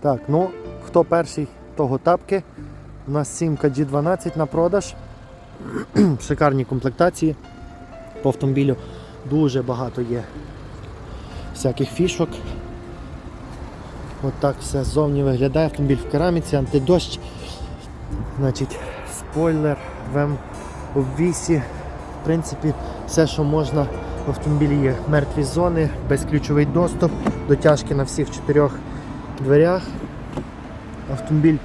Так, ну, хто перший, того тапки. У нас 7 G12 на продаж. Шикарні комплектації по автомобілю. Дуже багато є всяких фішок. От все ззовні виглядає. Автомобіль в кераміці, антидощ. Значить, спойлер, ВМ обвісі. В принципі, все, що можна в автомобілі є. Мертві зони, безключовий доступ, дотяжки на всіх чотирьох дверях. Автомобіль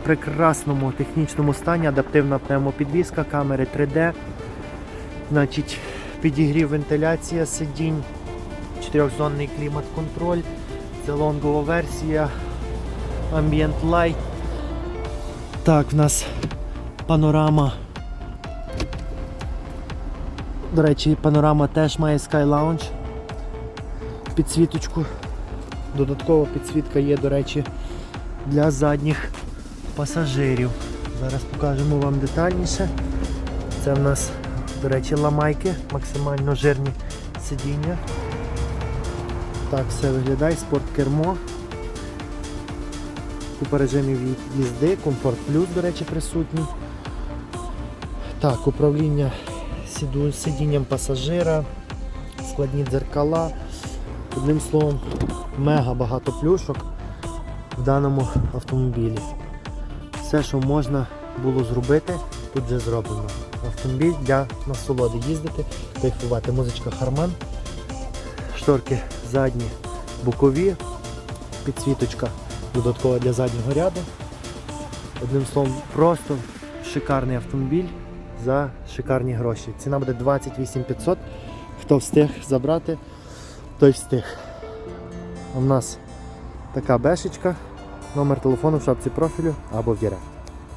в прекрасному технічному стані, адаптивна пневмопідвізка, камери 3D, значить, підігрів вентиляція сидінь, чотирьохзонний клімат-контроль, це лонгова версія, Ambient Light. Так, в нас панорама. До речі, панорама теж має Sky Lounge. Підсвіточку. Додаткова підсвітка є, до речі, для задніх пасажирів. Зараз покажемо вам детальніше. Це в нас, до речі, ламайки, максимально жирні сидіння. Так все виглядає, спорткермо. Купа режимів їзди, комфорт плюс, до речі, присутній. Так, управління сидінням пасажира, складні дзеркала. Одним словом, мега багато плюшок в даному автомобілі. Все, що можна було зробити, тут вже зроблено. Автомобіль для насолоди їздити, кайфувати. Музичка Харман, шторки задні, бокові, підсвіточка додаткова для заднього ряду. Одним словом, просто шикарний автомобіль за шикарні гроші. Ціна буде 28 500. Хто встиг забрати, той встиг. У нас така бешечка, номер телефону в шапці профілю або в Директ.